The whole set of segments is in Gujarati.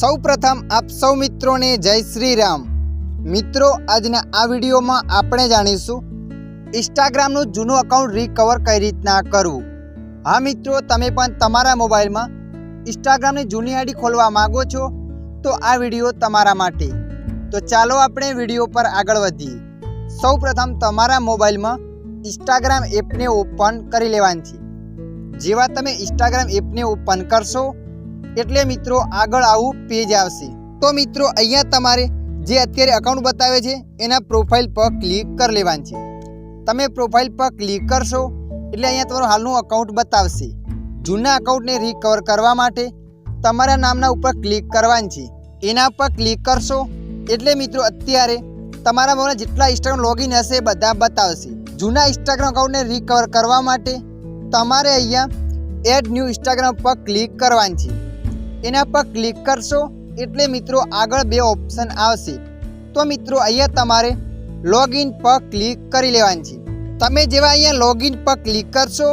સૌ પ્રથમ આપ સૌ મિત્રોને જય શ્રી રામ મિત્રો, આજના આ વિડીયોમાં આપણે જાણીશું ઇન્સ્ટાગ્રામનું જૂનું અકાઉન્ટ રિકવર કઈ રીતના કરવું. હા મિત્રો, તમે પણ તમારા મોબાઈલમાં ઇન્સ્ટાગ્રામની જૂની આઈડી ખોલવા માંગો છો, તો આ વીડિયો તમારા માટે. તો ચાલો આપણે વીડિયો પર આગળ વધીએ. સૌ પ્રથમ તમારા મોબાઈલમાં ઇન્સ્ટાગ્રામ એપને ઓપન કરી લેવાની છે. જેવા તમે ઇન્સ્ટાગ્રામ એપને ઓપન કરશો એટલે મિત્રો આગળ આવું પેજ આવશે. તો મિત્રો, અહીંયા તમારે જે અત્યારે અકાઉન્ટ બતાવે છે, એના પ્રોફાઇલ પર ક્લિક કરી લેવાની છે. તમે પ્રોફાઇલ પર ક્લિક કરશો, એટલે અહીંયા તમારું હાલનું અકાઉન્ટ બતાવશે. જૂના અકાઉન્ટને રિકવર કરવા માટે તમારા નામના ઉપર ક્લિક કરવાની છે. એના પર ક્લિક કરશો, એટલે મિત્રો અત્યારે તમારા મોબાઈલ જેટલા ઇન્સ્ટાગ્રામ લોગિન હશે બધા બતાવશે. જૂના ઇન્સ્ટાગ્રામ અકાઉન્ટને રિકવર કરવા માટે તમારે અહીંયા એડ ન્યૂ ઇન્સ્ટાગ્રામ પર ક્લિક કરવાની છે. એના પર ક્લિક કરશો એટલે મિત્રો આગળ બે ઓપ્શન આવશે. તો મિત્રો અહીંયા તમારે લોગિન પર ક્લિક કરી લેવાની છે. તમે જેવા અહીંયા લોગિન પર ક્લિક કરશો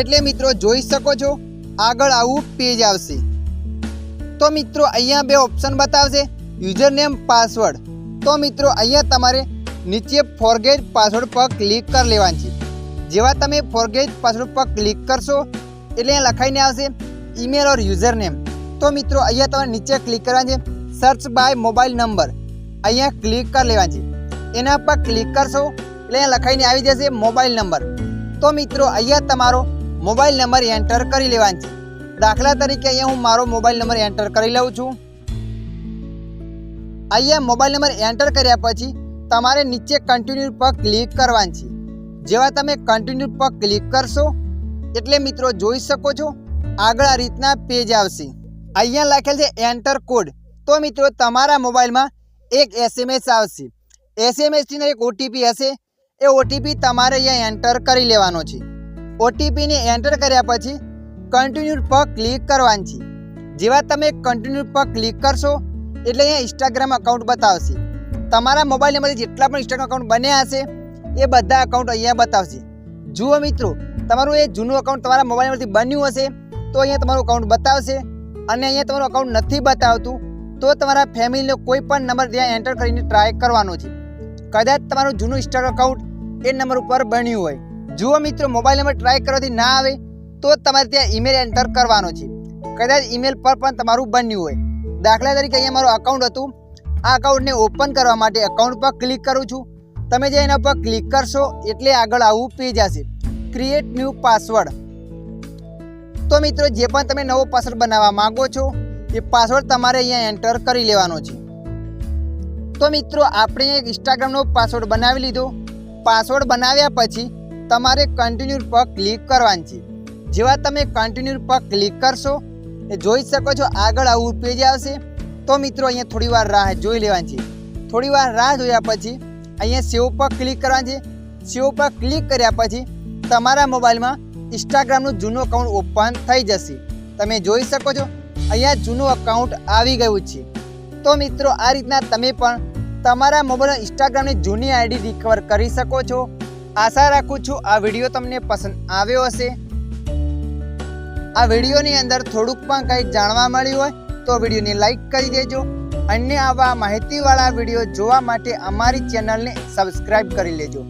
એટલે મિત્રો જોઈ શકો છો આગળ આવું પેજ આવશે. તો મિત્રો અહીંયા બે ઓપ્શન બતાવશે યુઝર નેમ પાસવર્ડ તો મિત્રો અહીંયા તમારે નીચે ફોરગેટ પાસવર્ડ પર ક્લિક કરી લેવાની છે. જેવા તમે ફોરગેટ પાસવર્ડ પર ક્લિક કરશો એટલે અહીંયા લખાઈને આવશે ઈમેલ ઓર યુઝર નેમ તો મિત્રો, અહીંયા તમારે નીચે ક્લિક કરવાની છે. સર્ચ બાય મોબાઈલ નંબર અહીંયા ક્લિક કરી લેવાની છે. એના પર ક્લિક કરશો, એટલે અહીંયા લખાઈને આવી જશે મોબાઈલ નંબર તો મિત્રો, અહીંયા તમારો મોબાઈલ નંબર એન્ટર કરી લેવાનો છે. દાખલા તરીકે અહીંયા હું મારો મોબાઈલ નંબર એન્ટર કરી લઉં છું. અહીંયા મોબાઈલ નંબર એન્ટર કર્યા પછી તમારે નીચે કન્ટિન્યુ પર ક્લિક કરવાની છે. જેવા તમે કન્ટિન્યુ પર ક્લિક કરશો, એટલે મિત્રો જોઈ શકો છો, આગળ આ રીતના પેજ આવશે. અહીંયા લખેલ છે એન્ટર કોડ તો મિત્રો, તમારા મોબાઈલમાં એક એસએમએસ આવશે. એસએમએસની એક ઓટીપી હશે. એ ઓટીપી તમારે અહીંયા એન્ટર કરી લેવાનો છે. ઓટીપીને એન્ટર કર્યા પછી કન્ટિન્યુ પર ક્લિક કરવાની છે. જેવા તમે કન્ટિન્યુ પર ક્લિક કરશો, એટલે અહીંયા ઇન્સ્ટાગ્રામ અકાઉન્ટ બતાવશે. તમારા મોબાઈલ નંબરથી જેટલા પણ ઇન્સ્ટાગ્રામ અકાઉન્ટ બન્યા હશે, એ બધા અકાઉન્ટ અહીંયા બતાવશે. જુઓ મિત્રો, તમારું એ જૂનું અકાઉન્ટ તમારા મોબાઈલ નંબરથી બન્યું હશે, તો અહીંયા તમારું અકાઉન્ટ બતાવશે. અને અહીંયા તમારું અકાઉન્ટ નથી બતાવતું, તો તમારા ફેમિલીનો કોઈ પણ નંબર ત્યાં એન્ટર કરીને ટ્રાય કરવાનો છે. કદાચ તમારું જૂનું ઇન્સ્ટર અકાઉન્ટ એ નંબર ઉપર બન્યું હોય. જુઓ મિત્રો મોબાઈલ નંબર ટ્રાય કરવાથી ના આવે, તો તમારે ત્યાં ઈમેલ એન્ટર કરવાનો છે. કદાચ ઈમેલ પર પણ તમારું બન્યું હોય. દાખલા તરીકે અહીંયા મારું અકાઉન્ટ હતું. આ અકાઉન્ટને ઓપન કરવા માટે અકાઉન્ટ પર ક્લિક કરું છું. તમે જે એના પર ક્લિક કરશો, એટલે આગળ આવું પેજ હશે ક્રિએટ ન્યૂ પાસવર્ડ તો મિત્રો, જે પણ તમે નવો પાસવર્ડ બનાવવા માંગો છો, એ પાસવર્ડ તમારે અહીંયા એન્ટર કરી લેવાનો છે. તો મિત્રો, આપણે ઇન્સ્ટાગ્રામનો પાસવર્ડ બનાવી લીધો. પાસવર્ડ બનાવ્યા પછી તમારે કન્ટિન્યુ પર ક્લિક કરવાની છે. જેવા તમે કન્ટિન્યુ પર ક્લિક કરશો, એ જોઈ શકો છો, આગળ આવું પેજ આવશે. તો મિત્રો, અહીંયા થોડી વાર રાહ જોઈ લેવાની છે. થોડી વાર રાહ જોયા પછી અહીંયા સેવ પર ક્લિક કરવાની છે. સેવ પર ક્લિક કર્યા પછી તમારા મોબાઈલમાં ઇન્સ્ટાગ્રામનું જૂનું અકાઉન્ટ ઓપન થઈ જશે. તમે જોઈ શકો છો, અહીંયા જૂનું અકાઉન્ટ આવી ગયું છે. તો મિત્રો, આ રીતના તમે પણ તમારા મોબાઈલ ઇન્સ્ટાગ્રામની જૂની આઈડી રિકવર કરી શકો છો. આશા રાખું છું આ વીડિયો તમને પસંદ આવ્યો હશે. આ વિડીયોની અંદર થોડુંક પણ કંઈક જાણવા મળ્યું હોય, તો વિડીયોને લાઈક કરી દેજો. અન્ય આવા માહિતીવાળા વીડિયો જોવા માટે અમારી ચેનલને સબસ્ક્રાઈબ કરી લેજો.